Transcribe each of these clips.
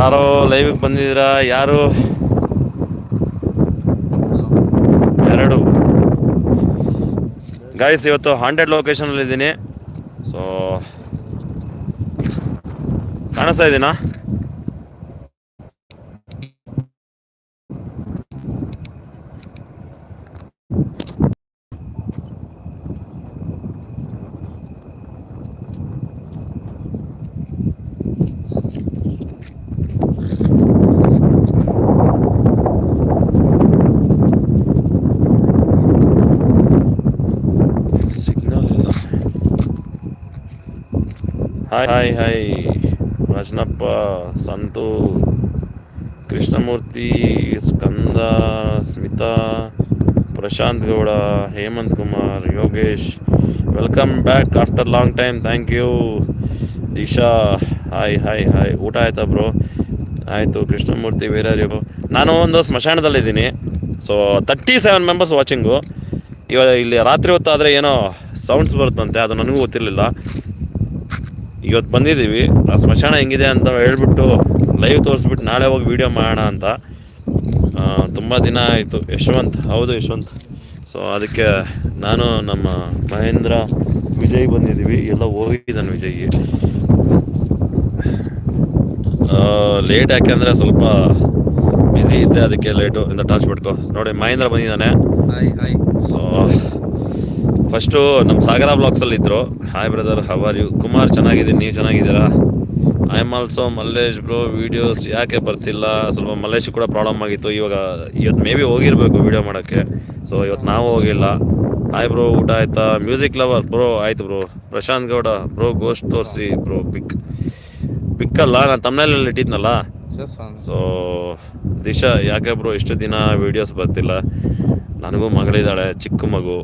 ಯಾರೋ ಲೈವಿಗೆ ಬಂದಿದ್ದೀರಾ? ಯಾರು? ಎರಡು. ಗಾಯ್ಸ್ ಇವತ್ತು ಹಾಂಡೆಡ್ ಲೊಕೇಶನಲ್ಲಿ ಇದ್ದೀನಿ ಸೊ ಕಾಣಿಸ್ತಾ ಇದ್ದೀನಾ ಸಿಗ್ನಲ್ ಇಲ್ಲ hi hi Rajanappa, Santhu, Krishnamurthy, Skanda, Smita, Prashanth Gowda, Hemanth Kumar, Yogesh. Welcome back after long time thank you Disha hi hi hi ಊಟ ಆಯ್ತಾ ಬ್ರೋ ಆಯಿತು. ಕೃಷ್ಣಮೂರ್ತಿ ಬೇರೆ ನಾನು ಒಂದು ಸ್ಮಶಾನದಲ್ಲಿದ್ದೀನಿ. So thirty seven members watching ಇವಾಗ ಇಲ್ಲಿ ರಾತ್ರಿ ಹೊತ್ತಾದರೆ ಏನೋ ಸೌಂಡ್ಸ್ ಬರುತ್ತಂತೆ. ಅದು ನನಗೂ ಗೊತ್ತಿರಲಿಲ್ಲ. ಇವತ್ತು ಬಂದಿದ್ದೀವಿ. ಆ ಸ್ಮಶಾನ ಹೆಂಗಿದೆ ಅಂತ ಹೇಳ್ಬಿಟ್ಟು ಲೈವ್ ತೋರಿಸ್ಬಿಟ್ಟು ನಾಳೆ ಹೋಗಿ ವೀಡಿಯೋ ಮಾಡೋಣ ಅಂತ. ತುಂಬ ದಿನ ಆಯಿತು. ಯಶವಂತ್ ಹೌದು ಯಶವಂತ್. ಸೊ ಅದಕ್ಕೆ ನಾನು ನಮ್ಮ ಮಹೇಂದ್ರ ವಿಜಯ್ ಬಂದಿದ್ದೀವಿ. ಎಲ್ಲ ಹೋಗಿದ್ದಾನೆ ವಿಜಯ್ಗೆ. ಲೇಟ್ ಯಾಕೆಂದರೆ ಸ್ವಲ್ಪ ಬ್ಯುಸಿ ಇದ್ದೆ ಅದಕ್ಕೆ ಲೇಟು ಇಂದ ಟಾಚ್ ಬಿಟ್ಕೊ ನೋಡಿ ಮಹೇಂದ್ರ ಬಂದಿದ್ದಾನೆ. ಹಾಯ್ ಹಾಯ್ ಸೊ ಫಸ್ಟು ನಮ್ಮ ಸಾಗರ ಬ್ಲಾಕ್ಸಲ್ಲಿ ಇದ್ದರು hi brother how are you Kumar ಚೆನ್ನಾಗಿದ್ದೀನಿ ನೀವು ಚೆನ್ನಾಗಿದ್ದೀರಾ? I am also Mallesh bro videos ಯಾಕೆ ಬರ್ತಿಲ್ಲ? ಸ್ವಲ್ಪ ಮಲ್ಲೇಶ್ ಕೂಡ ಪ್ರಾಬ್ಲಮ್ ಆಗಿತ್ತು. ಇವಾಗ ಇವತ್ತು ಮೇ ಬಿ ಹೋಗಿರಬೇಕು ವೀಡಿಯೋ ಮಾಡೋಕ್ಕೆ. ಸೊ ಇವತ್ತು ನಾವು ಹೋಗಿಲ್ಲ. ಹಾಯ್ ಬ್ರೋ ಊಟ ಆಯ್ತಾ? ಮ್ಯೂಸಿಕ್ ಲವರ್ ಬ್ರೋ ಆಯ್ತು bro Prashanth Gowda bro ghost ತೋರಿಸಿ ಬ್ರೋ ಪಿಕ್ ಪಿಕ್ಕಲ್ಲ ನಾನು ತಮ್ಮನಲ್ಲಿ ಇಟ್ಟಿದ್ನಲ್ಲ? ಸೊ ದಿಶಾ ಯಾಕೆ ಬ್ರೋ ಇಷ್ಟು ದಿನ ವೀಡಿಯೋಸ್ ಬರ್ತಿಲ್ಲ? ನನಗೂ ಮಗಳಿದ್ದಾಳೆ, ಚಿಕ್ಕ ಮಗು.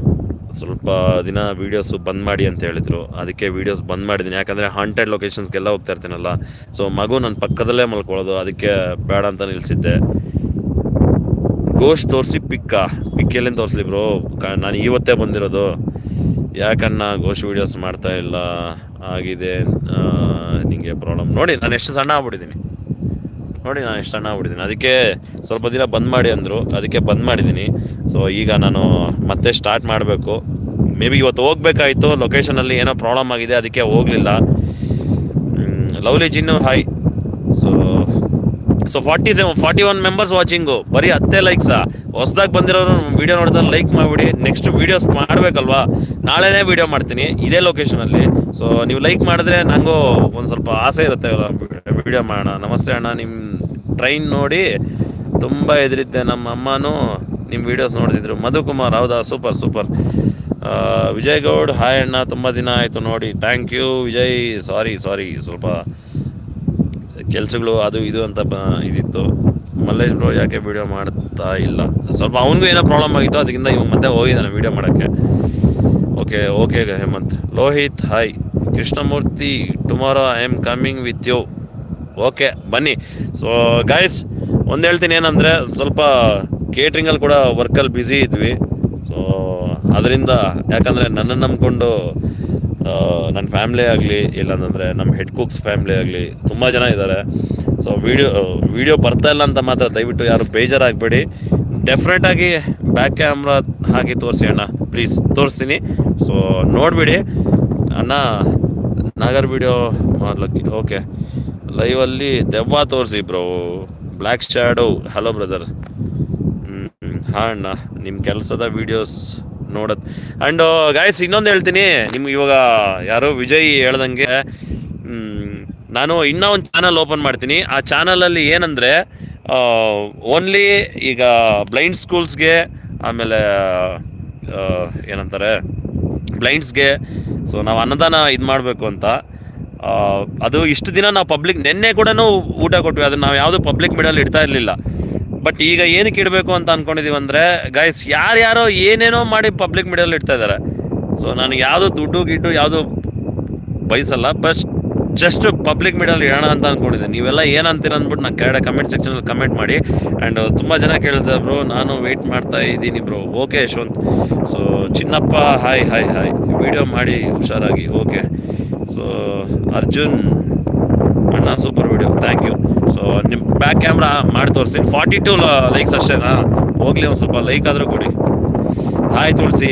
ಸ್ವಲ್ಪ ದಿನ ವೀಡಿಯೋಸು ಬಂದ್ ಮಾಡಿ ಅಂತ ಹೇಳಿದರು. ಅದಕ್ಕೆ ವೀಡಿಯೋಸ್ ಬಂದ್ ಮಾಡಿದ್ದೀನಿ. ಯಾಕಂದರೆ ಹಾಂಟೆಡ್ ಲೊಕೇಶನ್ಸ್ಗೆಲ್ಲ ಹೋಗ್ತಾ ಇರ್ತೀನಲ್ಲ. ಸೊ ಮಗು ನನ್ನ ಪಕ್ಕದಲ್ಲೇ ಮಲ್ಕೊಳ್ಳೋದು. ಅದಕ್ಕೆ ಬೇಡ ಅಂತ ನಿಲ್ಲಿಸಿದ್ದೆ ಗೋಶ್ ತೋರಿಸಿ ಪಿಕ್ಕ ಪಿಕ್ ತೋರಿಸ್ಲಿ ಬ್ರೋ ನಾನು ಇವತ್ತೇ ಬಂದಿರೋದು. ಯಾಕನ್ನ ಗೋಶ್ ವೀಡಿಯೋಸ್ ಮಾಡ್ತಾ ಇಲ್ಲ? ಆಗಿದೆ ನಿಮಗೆ ಪ್ರಾಬ್ಲಮ್ ನೋಡಿ, ನಾನು ಎಷ್ಟು ಸಣ್ಣ ಆಗ್ಬಿಟ್ಟಿದ್ದೀನಿ. ನೋಡಿ ನಾನು ಎಷ್ಟು ಸಣ್ಣ ಅದಕ್ಕೆ ಸ್ವಲ್ಪ ದಿನ ಬಂದ್ ಮಾಡಿ ಅಂದರು. ಅದಕ್ಕೆ ಬಂದ್ ಮಾಡಿದ್ದೀನಿ. ಸೊ ಈಗ ನಾನು ಮತ್ತೆ ಸ್ಟಾರ್ಟ್ ಮಾಡಬೇಕು. ಮೇ ಬಿ ಇವತ್ತು ಹೋಗ್ಬೇಕಾಯಿತು. ಲೊಕೇಶನಲ್ಲಿ ಏನೋ ಪ್ರಾಬ್ಲಮ್ ಆಗಿದೆ. ಅದಕ್ಕೆ ಹೋಗಲಿಲ್ಲ. Lovely Jinnu hi so so forty seven forty one members watching ಬರೀ ಹತ್ತೇ ಲೈಕ್ಸಾ ಹೊಸ್ದಾಗಿ ಬಂದಿರೋರು ವೀಡಿಯೋ ನೋಡಿದ್ರೆ ಲೈಕ್ ಮಾಡಿಬಿಡಿ. ನೆಕ್ಸ್ಟ್ ವೀಡಿಯೋಸ್ ಮಾಡಬೇಕಲ್ವಾ? ನಾಳೆನೇ ವೀಡಿಯೋ ಮಾಡ್ತೀನಿ ಇದೇ ಲೊಕೇಶನಲ್ಲಿ ಸೊ ನೀವು ಲೈಕ್ ಮಾಡಿದ್ರೆ ನನಗೂ ಒಂದು ಸ್ವಲ್ಪ ಆಸೆ ಇರುತ್ತೆ ವಿಡಿಯೋ ಮಾಡೋಣ. ನಮಸ್ತೆ ಅಣ್ಣ ನಿಮ್ಮ ಟ್ರೈನ್ ನೋಡಿ ತುಂಬ ಎದುರಿದ್ದೆ ನಮ್ಮ ಅಮ್ಮನೂ ನಿಮ್ಮ ವೀಡಿಯೋಸ್ ನೋಡ್ತಿದ್ರು. ಮಧುಕುಮಾರ್, ಹೌದಾ? Super super Vijay Gowd hi ಅಣ್ಣ, ತುಂಬ ದಿನ ಆಯಿತು ನೋಡಿ. Thank you Vijay. Sorry sorry ಸ್ವಲ್ಪ ಕೆಲಸಗಳು ಅದು ಇದು ಅಂತ ಇದಿತ್ತು. ಮಲ್ಲೇಶ್ ಬ್ರೋ ಯಾಕೆ ವಿಡಿಯೋ ಮಾಡ್ತಾ ಇಲ್ಲ? ಸ್ವಲ್ಪ ಅವನಿಗೂ ಏನೋ ಪ್ರಾಬ್ಲಮ್ ಆಗಿತ್ತು, ಅದಕ್ಕಿಂತ ಇವಾಗ ಮತ್ತೆ ಹೋಗಿದ್ದಾನೆ ವಿಡಿಯೋ ಮಾಡೋಕ್ಕೆ. Okay okay Hemanth. Lohith hi Krishnamurthy tomorrow I am coming with you okay ಬನ್ನಿ. ಸೊ ಗಾಯ್ಸ್ ಒಂದು ಹೇಳ್ತೀನಿ ಏನಂದರೆ ಸ್ವಲ್ಪ ಕೇಟ್ರಿಂಗಲ್ಲಿ ಕೂಡ ವರ್ಕಲ್ಲಿ ಬ್ಯುಸಿ ಇದ್ವಿ. ಸೊ ಅದರಿಂದ ಯಾಕಂದರೆ ನನ್ನನ್ನು ನಂಬಿಕೊಂಡು ನನ್ನ ಫ್ಯಾಮ್ಲಿ ಆಗಲಿ ಇಲ್ಲಾಂತಂದರೆ ನಮ್ಮ ಹೆಡ್ ಕುಕ್ಸ್ ಫ್ಯಾಮ್ಲಿ ಆಗಲಿ ತುಂಬ ಜನ ಇದ್ದಾರೆ ಸೊ ವಿಡಿಯೋ ವೀಡಿಯೋ ಬರ್ತಾ ಇಲ್ಲ ಅಂತ ಮಾತ್ರ ದಯವಿಟ್ಟು ಯಾರು ಬೇಜಾರಾಗಬೇಡಿ. ಡೆಫಿನೆಟಾಗಿ ಬ್ಯಾಕ್ ಕ್ಯಾಮ್ರಾ ಹಾಕಿ ತೋರಿಸಿ ಅಣ್ಣ ಪ್ಲೀಸ್ ತೋರಿಸ್ತೀನಿ. ಸೊ ನೋಡಿಬಿಡಿ. ಅಣ್ಣ ನಾಗರ್ ವಿಡಿಯೋ ಮಾಡ್ಲಿಕ್ಕೆ ಓಕೆ ಲೈವಲ್ಲಿ ದೆವ್ವ ತೋರಿಸಿ bro black shadow hello brother ಹಾಂ ಅಣ್ಣ. ನಿಮ್ಮ ಕೆಲಸದ ವಿಡಿಯೋಸ್ ನೋಡತ್ ಅಂಡ್ ಗಾಯ್ಸ್ ಇನ್ನೊಂದು ಹೇಳ್ತೀನಿ. ನಿಮ್ಗೆ ಇವಾಗ ಯಾರೋ ವಿಜಯ್ ಹೇಳ್ದಂಗೆ ನಾನು ಇನ್ನೂ ಒಂದು ಚಾನಲ್ ಓಪನ್ ಮಾಡ್ತೀನಿ. ಆ ಚಾನಲಲ್ಲಿ ಏನಂದರೆ ಓನ್ಲಿ ಈಗ ಬ್ಲೈಂಡ್ ಸ್ಕೂಲ್ಸ್ಗೆ ಆಮೇಲೆ ಏನಂತಾರೆ ಬ್ಲೈಂಡ್ಸ್ಗೆ ಸೊ ನಾವು ಅನ್ನದಾನ ಇದು ಮಾಡಬೇಕು ಅಂತ. ಅದು ಇಷ್ಟು ದಿನ ನಾವು ಪಬ್ಲಿಕ್ ನಿನ್ನೆ ಕೂಡ ಊಟ ಕೊಟ್ವಿ. ಅದನ್ನ ನಾವು ಯಾವುದು ಪಬ್ಲಿಕ್ ಮೀಡಿಯಲ್ಲಿ ಇಡ್ತಾ ಇರಲಿಲ್ಲ. ಬಟ್ ಈಗ ಏನಕ್ಕೆ ಇಡಬೇಕು ಅಂತ ಅನ್ಕೊಂಡಿದೀವಿ ಅಂದರೆ ಗೈಸ್ ಯಾರ್ಯಾರೋ ಏನೇನೋ ಮಾಡಿ ಪಬ್ಲಿಕ್ ಮೀಡಿಯಲ್ಲಿ ಇಡ್ತಾ ಇದ್ದಾರೆ ಸೊ ನಾನು ಯಾವುದು ದುಡ್ಡು, ಗಿಡ್ಡು ಯಾವುದು ಬಯಸಲ್ಲ. ಬಸ್ಟ್ ಜಸ್ಟ್ ಪಬ್ಲಿಕ್ ಮೀಡಿಯಲ್ಲಿ ಇಡೋಣ ಅಂತ ಅಂದ್ಕೊಂಡಿದ್ದೆ ನೀವೆಲ್ಲ ಏನಂತೀರ ಅಂದ್ಬಿಟ್ಟು ನಾನು ಕೆಳಗಡೆ ಕಮೆಂಟ್ ಸೆಕ್ಷನಲ್ಲಿ ಕಮೆಂಟ್ ಮಾಡಿ. ಆ್ಯಂಡ್ ತುಂಬ ಜನ ಕೇಳ್ತಾರೆ ಬ್ರೋ ನಾನು ವೆಯ್ಟ್ ಮಾಡ್ತಾ ಇದ್ದೀನಿ bro okay Yashwanth. So Chinnappa hi hi hi video ಮಾಡಿ ಹುಷಾರಾಗಿ. ಓಕೆ ಸೊ ಅರ್ಜುನ್ ಅಣ್ಣ super video thank you so ನಿಮ್ಮ ಬ್ಯಾಕ್ ಕ್ಯಾಮ್ರಾ ಮಾಡಿ ತೋರಿಸ್ತೀನಿ. ಫಾರ್ಟಿ ಟು ಲೈಕ್ಸ್ ಅಷ್ಟೇನಾ ಹೋಗ್ಲಿ ಒಂದು ಸ್ವಲ್ಪ ಲೈಕ್ ಆದರೂ ಕೊಡಿ. ಹಾಯ್ ತುಳಸಿ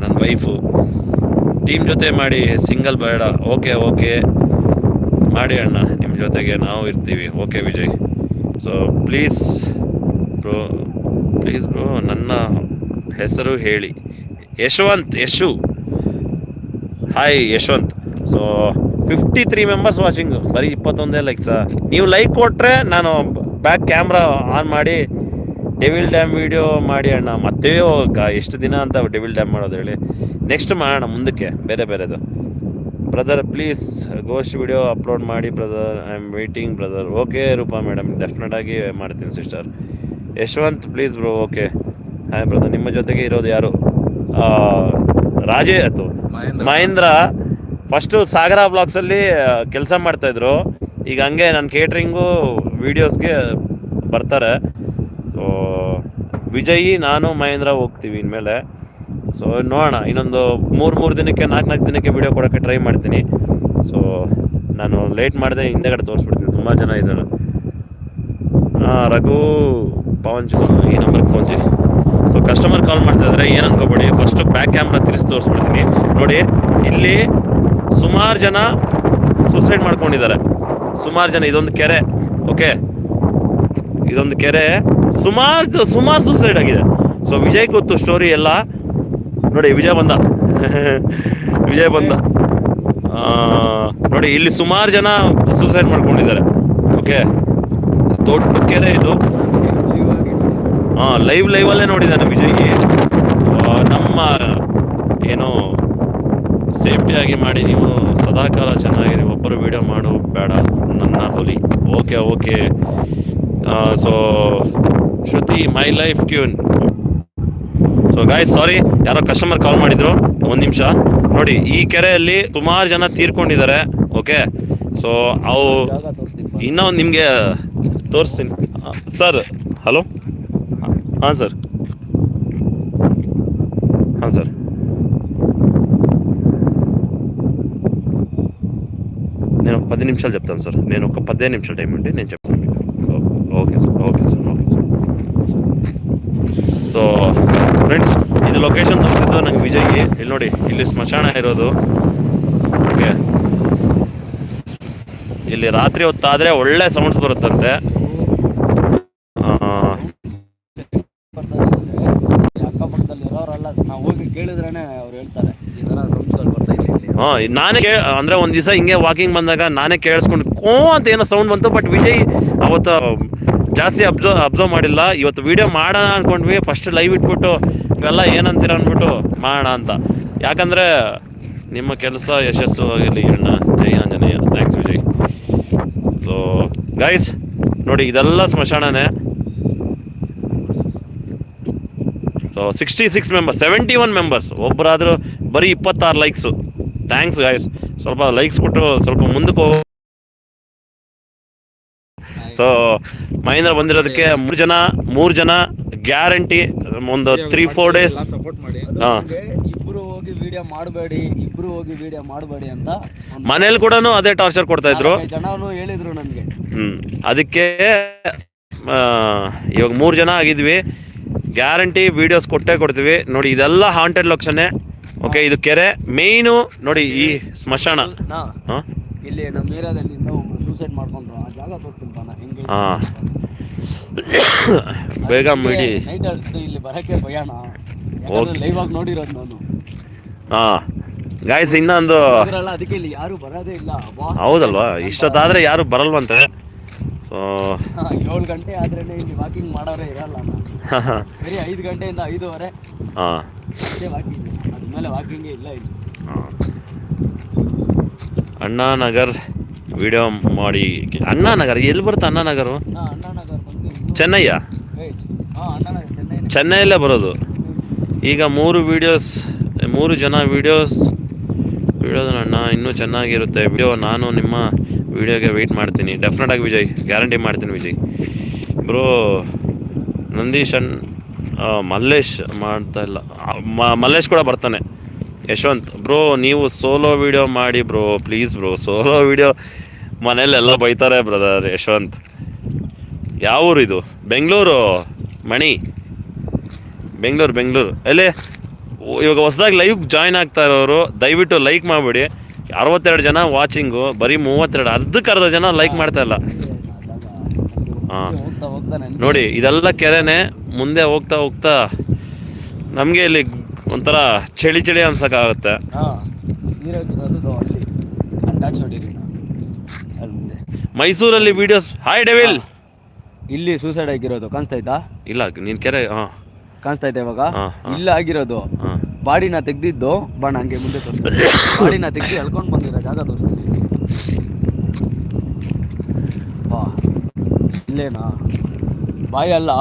ನನ್ನ ವೈಫು ಟೀಮ್ ಜೊತೆ ಮಾಡಿ ಸಿಂಗಲ್ ಬೇಡ. ಓಕೆ ಓಕೆ ಮಾಡಿ ಅಣ್ಣ ನಿಮ್ಮ ಜೊತೆಗೆ ನಾವು ಇರ್ತೀವಿ. Okay Vijay. So please bro please bro ನನ್ನ ಹೆಸರು ಹೇಳಿ. Yashwanth, Yashu. Hi Yashwanth. So fifty three members watching ಬರೀ ಇಪ್ಪತ್ತೊಂದೇ ಲೈಕ್ಸಾ ನೀವು ಲೈಕ್ ಕೊಟ್ಟರೆ ನಾನು ಬ್ಯಾಕ್ ಕ್ಯಾಮ್ರಾ ಆನ್ ಮಾಡಿ ಡೆವಿಲ್ ಡ್ಯಾಮ್ ವಿಡಿಯೋ ಮಾಡಿ ಅಣ್ಣ. ಮತ್ತೆ ಹೋಗಕ್ಕ. ಎಷ್ಟು ದಿನ ಅಂತ ಡೆವಿಲ್ ಡ್ಯಾಮ್ ಮಾಡೋದು ಹೇಳಿ. ನೆಕ್ಸ್ಟ್ ಮಾಡೋಣ ಮುಂದಕ್ಕೆ. ಬೇರೆ ಬೇರೆದು. Brother please ghost video upload ಮಾಡಿ brother I am waiting brother okay Roopa madam definite ಆಗಿ ಮಾಡ್ತೀನಿ sister Yashwanth please bro okay hi brother ನಿಮ್ಮ ಜೊತೆಗೆ ಇರೋದು ಯಾರು? ರಾಜೇ ಅಥವಾ ಮಹೇಂದ್ರ. ಫಸ್ಟು ಸಾಗರ ಬ್ಲಾಗ್ಸಲ್ಲಿ ಕೆಲಸ ಮಾಡ್ತಾಯಿದ್ರು. ಈಗ ಹಂಗೆ ನನ್ನ ಕೇಟ್ರಿಂಗು ವೀಡಿಯೋಸ್ಗೆ ಬರ್ತಾರೆ. ಸೊ ವಿಜಯಿ, ನಾನು, ಮಹೇಂದ್ರ ಹೋಗ್ತೀವಿ ಇನ್ಮೇಲೆ. ಸೊ ನೋಡೋಣ, ಇನ್ನೊಂದು ಮೂರು ಮೂರು ದಿನಕ್ಕೆ, ನಾಲ್ಕು ನಾಲ್ಕು ದಿನಕ್ಕೆ ವೀಡಿಯೋ ಕೊಡೋಕ್ಕೆ ಟ್ರೈ ಮಾಡ್ತೀನಿ. ಸೊ ನಾನು ಲೇಟ್ ಮಾಡಿದೆ ಹಿಂದೆಗಡೆ ತೋರಿಸ್ಬಿಡ್ತೀನಿ. ತುಂಬ ಜನ ಇದ್ದಾರೆ. ಹಾಂ ರಘು, ಪವನ್ ಈ ನಂಬರ್ಗೆ phone G so customer call ಮಾಡ್ತಾ ಏನು ಅನ್ಕೋಬೇಡಿ ಫಸ್ಟು ಬ್ಯಾಕ್ ಕ್ಯಾಮ್ರಾ ತಿರ್ಸಿ ತೋರಿಸ್ಬಿಡ್ತೀನಿ. ನೋಡಿ, ಇಲ್ಲಿ ಸುಮಾರು ಜನ ಸೂಸೈಡ್ ಮಾಡ್ಕೊಂಡಿದ್ದಾರೆ. ಸುಮಾರು ಜನ, ಇದೊಂದು ಕೆರೆ ಓಕೆ ಇದೊಂದು ಕೆರೆ, ಸುಮಾರು ಸುಮಾರು ಸೂಸೈಡ್ ಆಗಿದೆ. ಸೊ ವಿಜಯ್ ಗೊತ್ತು ಸ್ಟೋರಿ ಎಲ್ಲ. ನೋಡಿ, ವಿಜಯ್ ಬಂದ. ವಿಜಯ್ ಬಂದ. ನೋಡಿ, ಇಲ್ಲಿ ಸುಮಾರು ಜನ ಸೂಸೈಡ್ ಮಾಡ್ಕೊಂಡಿದ್ದಾರೆ ಓಕೆ ದೊಡ್ಡ ಕೆರೆ ಇದು. ಹಾಂ ಲೈವ್ ಲೈವಲ್ಲೇ ನೋಡಿದ್ದಾನೆ ವಿಜಯ್ಗೆ. ನಮ್ಮ, ಏನು ಸೇಫ್ಟಿಯಾಗಿ ಮಾಡಿ, ನೀವು ಸದಾಕಾಲ ಚೆನ್ನಾಗಿರಿ ಒಬ್ಬರು ವಿಡಿಯೋ ಮಾಡು, ಬೇಡ, ನನ್ನ ಹುಲಿ. Okay okay so Shruti my life ಕ್ಯೂನ್ so guy sorry ಯಾರೋ ಕಸ್ಟಮರ್ ಕಾಲ್ ಮಾಡಿದ್ರು, ಒಂದು ನಿಮಿಷ. ನೋಡಿ, ಈ ಕೆರೆಯಲ್ಲಿ ಸುಮಾರು ಜನ ತೀರ್ಕೊಂಡಿದ್ದಾರೆ ಓಕೆ ಸೊ ಅವು ಇನ್ನೂ ನಿಮಗೆ ತೋರಿಸ್ತೀನಿ. ಸರ್ ಹಲೋ ಹಾಂ సర్ పది నిమిషాలు చెప్తాను సార్ నేను ఒక పదిహేను నిమిషాలు టైం ఉంటే నేను చెప్తాను మీకు okay sir okay sir okay sir so friends ಇದು ಲೊಕೇಶನ್ ತೋರಿಸಿದ್ದು ನಂಗೆ ವಿಜಯ್ಗೆ ಇಲ್ಲಿ ನೋಡಿ ಇಲ್ಲಿ ಸ್ಮಶಾನ ಇರೋದು ಓಕೆ ಇಲ್ಲಿ ರಾತ್ರಿ ಹೊತ್ತಾದರೆ ಒಳ್ಳೆ ಸೌಂಡ್ಸ್ ಬರುತ್ತಂತೆ ಆ, ಅಕ್ಕಪಕ್ಕದಲ್ಲಿ ಇರೋರೆಲ್ಲ ನಾವು ಹೋಗಿ ಕೇಳಿದ್ರೇನೆ ಅವ್ರು ಹೇಳ್ತಾರೆ ಹಾ, ನಾನೇ ಕೇ ಅಂದ್ರೆ ಒಂದ್ ದಿವಸ ಹಿಂಗೆ ವಾಕಿಂಗ್ ಬಂದಾಗ ನಾನೇ ಕೇಳಿಸ್ಕೊಂಡು, ಕೋ ಅಂತ ಏನೋ ಸೌಂಡ್ ಬಂತು ಬಟ್ ವಿಜಯ್ ಅವತ್ತು ಜಾಸ್ತಿ ಅಬ್ಸರ್ವ್ ಅಬ್ಸರ್ವ್ ಮಾಡಿಲ್ಲ. ಇವತ್ತು ವಿಡಿಯೋ ಮಾಡೋಣ ಅನ್ಕೊಂಡ್ವಿ ಫಸ್ಟ್ ಲೈವ್ ಇಟ್ಬಿಟ್ಟು ಇವೆಲ್ಲ ಏನಂತೀರ ಅಂದ್ಬಿಟ್ಟು ಮಾಡೋಣ ಅಂತ. ಯಾಕಂದ್ರೆ ನಿಮ್ಮ ಕೆಲಸ ಯಶಸ್ಸು ಆಗಲಿ ಅಣ್ಣ. Jai Anjaneya. Thanks Vijay. So guys ನೋಡಿ, ಇದೆಲ್ಲ ಸ್ಮಶಾನನೇ. So sixty six members seventy one members ಒಬ್ಬರಾದರೂ ಬರೀ ಇಪ್ಪತ್ತಾರು ಲೈಕ್ಸು ಥ್ಯಾಂಕ್ಸ್ ಗಾಯ್ಸ್ ಸ್ವಲ್ಪ ಲೈಕ್ಸ್ ಕೊಟ್ಟು ಸ್ವಲ್ಪ ಮುಂದಕ್ಕೆ ಹೋಗೋ. ಸೊ ಮಹೇಂದ್ರ ಬಂದಿರೋದಕ್ಕೆ ಮೂರು ಜನ ಮೂರು ಜನ ಗ್ಯಾರಂಟಿ ಒಂದು ತ್ರೀ ಫೋರ್ ಡೇಸ್ ಹಾ. ಇಬ್ರು ಹೋಗಿ ವಿಡಿಯೋ ಮಾಡಬೇಡಿ ಇಬ್ರು ಹೋಗಿ ವಿಡಿಯೋ ಮಾಡಬೇಡಿ ಅಂತ ಮನೇಲಿ ಕೂಡ ಅದೇ ಟಾರ್ಚರ್ ಕೊಡ್ತಾ ಇದ್ರು. ಜನನು ಹೇಳಿದ್ರು ನನಗೆ. ಹ್ಮ್. ಅದಕ್ಕೆ ಇವಾಗ ಮೂರು ಜನ ಆಗಿದ್ವಿ. ಗ್ಯಾರಂಟಿ ವಿಡಿಯೋಸ್ ಕೊಟ್ಟೇ ಕೊಡ್ತೀವಿ. ನೋಡಿ ಇದೆಲ್ಲ ಹಾಂಟೆಡ್ ಲೊಕೇಶನ್ನೇ ಓಕೆ ಇದು ಕೆರೆ. ಮೇಯ್ನು ನೋಡಿ ಈ ಸ್ಮಶಾನ. ಹಾಂ? ಇಲ್ಲಿ ನಮ್ಮ ಏರಿಯಾದಲ್ಲಿ ಇಂದ ಒಬ್ರು ಸೂಸೈಡ್ ಮಾಡ್ಕೊಂಡ್ರು. ಆ ಜಾಗ ತೋರಿಸ್ತೀನಿ ನಾ ಹೆಂಗೆ? ಹಾ. ಬೇಗ ಮಾಡಿ ನೈಟ್ ಹೊತ್ತು ಇಲ್ಲಿ ಬರಕ್ಕೆ ಭಯಣ. ಲೈವ್ ಆಗಿ ನೋಡಿರೋದು ನಾನು. ಹಾಂ. ಗಾಯ್ಸ್ ಇನ್ನೊಂದು ಅದಕ್ಕೆ ಇಲ್ಲಿ ಯಾರು ಬರೋದೇ ಇಲ್ಲ. ಹೌದಲ್ವಾ? ಇಷ್ಟೊತ್ತಾದ್ರೆ ಯಾರು ಬರಲ್ವಂತೆ ಸೊ ಏಳು ಗಂಟೆ ಆದ್ರೇನೆ ಇಲ್ಲಿ ವಾಕಿಂಗ್ ಮಾಡೋರೇ ಇರಲ್ಲ ಬರೀ ಐದು ಗಂಟೆಯಿಂದ ಐದೂವರೆ. ಹಾಂ. ವಾಕಿಂಗ್ ಅದ್ಮೇಲೆ ನಗರ್ ವಿಡಿಯೋ ಮಾಡಿ. ಅಣ್ಣಾನಗರ್ ಎಲ್ಲಿ ಬರುತ್ತೆ ಚೆನ್ನಯ್ಯ ಇನ್ನೂ- ಚೆನ್ನೈಯ? ಏಯ್, ಹಾ ಅಣ್ಣಾನಗರ್ ಚೆನ್ನೈ ಚೆನ್ನೈಯಲ್ಲೇ ಬರೋದು? ಈಗ ಮೂರು ವಿಡಿಯೋಸ್ ಮೂರು ಜನ ವಿಡಿಯೋಸ್ ವಿಡಿಯೋ ಅಣ್ಣ ಇನ್ನೂ ಚೆನ್ನಾಗಿರುತ್ತೆ. ವಿಡಿಯೋ ನಾನು ನಿಮ್ಮ ವಿಡಿಯೋಗೆ ವೆಯ್ಟ್ ಮಾಡ್ತೀನಿ. ಡೆಫಿನೆಟಾಗಿ ವಿಜಯ್ ಗ್ಯಾರಂಟಿ ಮಾಡ್ತೀನಿ ವಿಜಯ್. ಬ್ರೋ ನಂದೀಶ್ ಅಣ್ಣ ಮಲ್ಲೇಶ್ ಮಾಡ್ತಾ ಇಲ್ಲ. ಮಲ್ಲೇಶ್ ಕೂಡ ಬರ್ತಾನೆ. ಯಶವಂತ್ ಬ್ರೋ ನೀವು ಸೋಲೋ ವಿಡಿಯೋ ಮಾಡಿ bro please bro. Solo video ಮನೇಲೆಲ್ಲ ಬೈತಾರೆ ಬ್ರದರ್ ಯಶವಂತ್. ಯಾವ ಊರು ಇದು? ಬೆಂಗಳೂರು? ಮಣಿ? ಬೆಂಗಳೂರು ಬೆಂಗಳೂರು. ಎಲ್ಲಿ? ಓ, ಇವಾಗ ಹೊಸದಾಗಿ ಲೈವ್ ಜಾಯ್ನ್ ಆಗ್ತಾ ಇರೋರು ದಯವಿಟ್ಟು ಲೈಕ್ ಮಾಡಿಬಿಡಿ. ಅರವತ್ತೆರಡು ಜನ ವಾಚಿಂಗು ಬರೀ ಮೂವತ್ತೆರಡು ಅರ್ಧಕ್ಕೆ ಅರ್ಧ ಜನ ಲೈಕ್ ಮಾಡ್ತಾ ಇಲ್ಲ. ಹಾಂ ನೋಡಿ ಇದೆಲ್ಲ ಕೆರೆನೆ ಮುಂದೆ ಹೋಗ್ತಾ ಹೋಗ್ತಾ ನಮಗೆ ಇಲ್ಲಿ ಒಂಥರ ಚಳಿ ಚಳಿ ಅನ್ಸಕ್ಕಾಗುತ್ತೆ. ಮೈಸೂರಲ್ಲಿ ವಿಡಿಯೋಸ್ ಹಾಯ್ ಡೆವಿಲ್ ಇಲ್ಲಿ ಸೂಸೈಡ್ ಆಗಿರೋದು. ಕಾಣಿಸ್ತಾ ಆಯ್ತಾ ಇಲ್ಲ ನೀನ್ ಕೆರೆ ಹಾಂ. ಕಾಣಿಸ್ತಾ ಇದೆ ಇವಾಗ. ಇಲ್ಲ ಆಗಿರೋದು. ಬಾಡಿನ ತೆಗ್ದಿದ್ದು ಬಾ ಹಂಗೆ ಮುಂದೆ ತೋರಿಸ್ತೀನಿ. ಬಾಡಿನ ತೆಗ್ದು ಎಳ್ಕೊಂಡು ಬಂದಿರೋ ಜಾಗ ತೋರಿಸ್ತೀನಿ. ಬಾ. ಇಲ್ಲೇನಾ? ಬಾಯಿ ಅಲ್ಲ.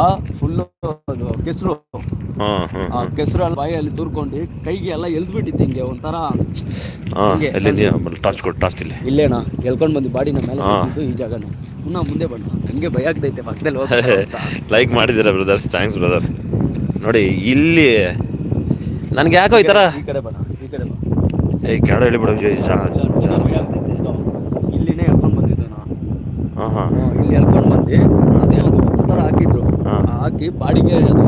ಫುಲ್ಲು ಅದು ಕೆಸರು. ಹಾಂ ಆ ಕೆಸರು ಅಲ್ಲಿ ಬಾಯಲ್ಲಿ ತೂರ್ಕೊಂಡು ಕೈಗೆ ಎಲ್ಲ ಎಲ್ದ್ಬಿಟ್ಟಿತ್ತು ಹಿಂಗೆ ಒಂಥರ ಇಲ್ಲೇನ ಎಳ್ಕೊಂಡು ಬಂದು ಬಾಡಿನ ಮೇಲೆ ಈ ಜಾಗ ಪುನಃ ಮುಂದೆ ಬಣ್ಣ ನನಗೆ ಭಯ ಆಗ್ತೈತೆ ಪಕ್ಕದಲ್ಲಿ ಲೈಕ್ ಮಾಡಿದ್ದೀರಾ ಬ್ರದರ್ಸ್ ಥ್ಯಾಂಕ್ಸ್ ಬ್ರದರ್ ನೋಡಿ ಇಲ್ಲಿ ನನಗೆ ಯಾಕೋ ಈ ಥರ ಈ ಕಡೆ ಬಣ್ಣ ಈ ಕಡೆ ಬಣ್ಣ ಏ ಕೆಳ ಹೇಳಿಬಿಡು ವಿಜಯ್ ಇಲ್ಲ, ನನಗೆ ಭಯ ಆಗ್ತೈತೆ ಇದು. ಇಲ್ಲಿನೇ ಎಳ್ಕೊಂಡು ಬಂದಿದ್ದು ನಾ ಹಾಂ ಹಾಂ ಹ್ಮ್, ಇಲ್ಲಿ ಎಳ್ಕೊಂಡು ಬಂದು ಅದೇನೋ ಉಕ್ಕು ಥರ ಹಾಕಿದ್ರು ಹಾ. ಹಾಕಿ ಬಾಡಿಗೆ ಅದು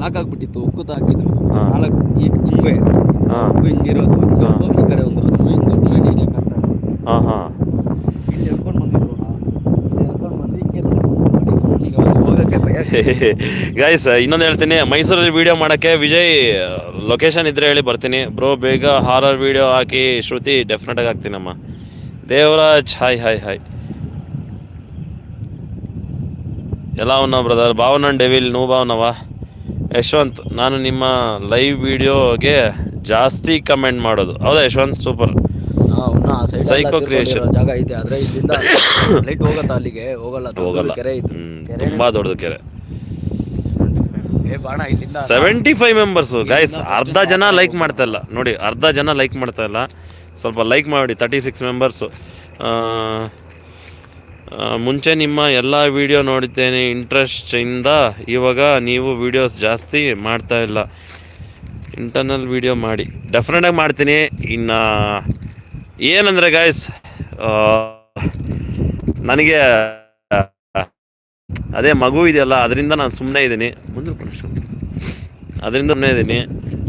ಲಾಕ್ ಆಗ್ಬಿಟ್ಟಿತ್ತು ಉಕ್ಕುತ ಹಾಕಿದ್ರು. ನಾಲ್ಕು ಈಗ ಹಿಂಗೆ ಹಿಂಗಿರೋದು ಈ ಕಡೆ ಒಂದು. ಹಾಂ ಹಾಂ. ಇಲ್ಲಿ ಎಳ್ಕೊಂಡು ಬಂದಿದ್ರು. ಎಳ್ಕೊಂಡು ಬಂದು ಈಗ ಹೋಗಕ್ಕೆ. ಗೈಸ್ ಇನ್ನೊಂದು ಹೇಳ್ತೀನಿ. ಮೈಸೂರಲ್ಲಿ ವಿಡಿಯೋ ಮಾಡೋಕ್ಕೆ ವಿಜಯ್ ಲೊಕೇಶನ್ ಇದ್ರೆ ಹೇಳಿ ಬರ್ತೀನಿ. ಬ್ರೋ ಬೇಗ ಹಾರರ್ ವಿಡಿಯೋ ಹಾಕಿ ಶ್ರುತಿ ಡೆಫಿನೆಟಾಗಿ ಹಾಕ್ತೀನಮ್ಮ. ದೇವರಾಜ್ ಹಾಯ್ ಹಾಯ್ ಹಾಯ್ ಎಲ್ಲ ಅವನ ಬ್ರದರ್ ಭಾವನನ್ ಡೆವಿಲ್ ನೋ ಭಾವನವ. ಯಶವಂತ್ ನಾನು ನಿಮ್ಮ ಲೈವ್ ವಿಡಿಯೋಗೆ ಜಾಸ್ತಿ ಕಮೆಂಟ್ ಮಾಡೋದು. ಹೌದಾ ಯಶವಂತ್? Super psycho creation. ಜಾಗ ಐತೆ ಆದ್ರೆ ಇಲ್ಲಿಂದ ಲೈಟ್ ಹೋಗತ್ತ ಅಲ್ಲಿಗೆ? ಹೋಗಲ್ಲ ಹೋಗಲ್ಲ. ಕೆರೆ ಇದು. ತುಂಬಾ ದೊಡ್ಡದು ಕೆರೆ. ಸೆವೆಂಟಿ ಫೈವ್ ಮೆಂಬರ್ಸ್ ಗೈಸ್ ಅರ್ಧ ಜನ ಲೈಕ್ ಮಾಡ್ತಾ ಇಲ್ಲ. ನೋಡಿ ಅರ್ಧ ಜನ ಲೈಕ್ ಮಾಡ್ತಾ ಇಲ್ಲ. ಸ್ವಲ್ಪ ಲೈಕ್ ಮಾಡಿ ತರ್ಟಿ ಸಿಕ್ಸ್ ಮೆಂಬರ್ಸು ಮುಂಚೆ ನಿಮ್ಮ ಎಲ್ಲ ವಿಡಿಯೋ ನೋಡಿದ್ದೇನೆ ಇಂಟ್ರೆಸ್ಟಿಂದ ಇವಾಗ ನೀವು ವಿಡಿಯೋಸ್ ಜಾಸ್ತಿ ಮಾಡ್ತಾ ಇಲ್ಲ. ಇಂಟರ್ನಲ್ ವಿಡಿಯೋ ಮಾಡಿ. ಡೆಫಿನೆಟಾಗಿ ಮಾಡ್ತೀನಿ. ಇನ್ನು, ಏನಂದರೆ ಗಾಯ್ಸ್ ನನಗೆ, ಅದೇ ಮಗು ಇದೆಯಲ್ಲ, ಅದರಿಂದ ನಾನು ಸುಮ್ಮನೆ ಇದ್ದೀನಿ. ಮುಂದೆ ಅದರಿಂದ ಇದ್ದೀನಿ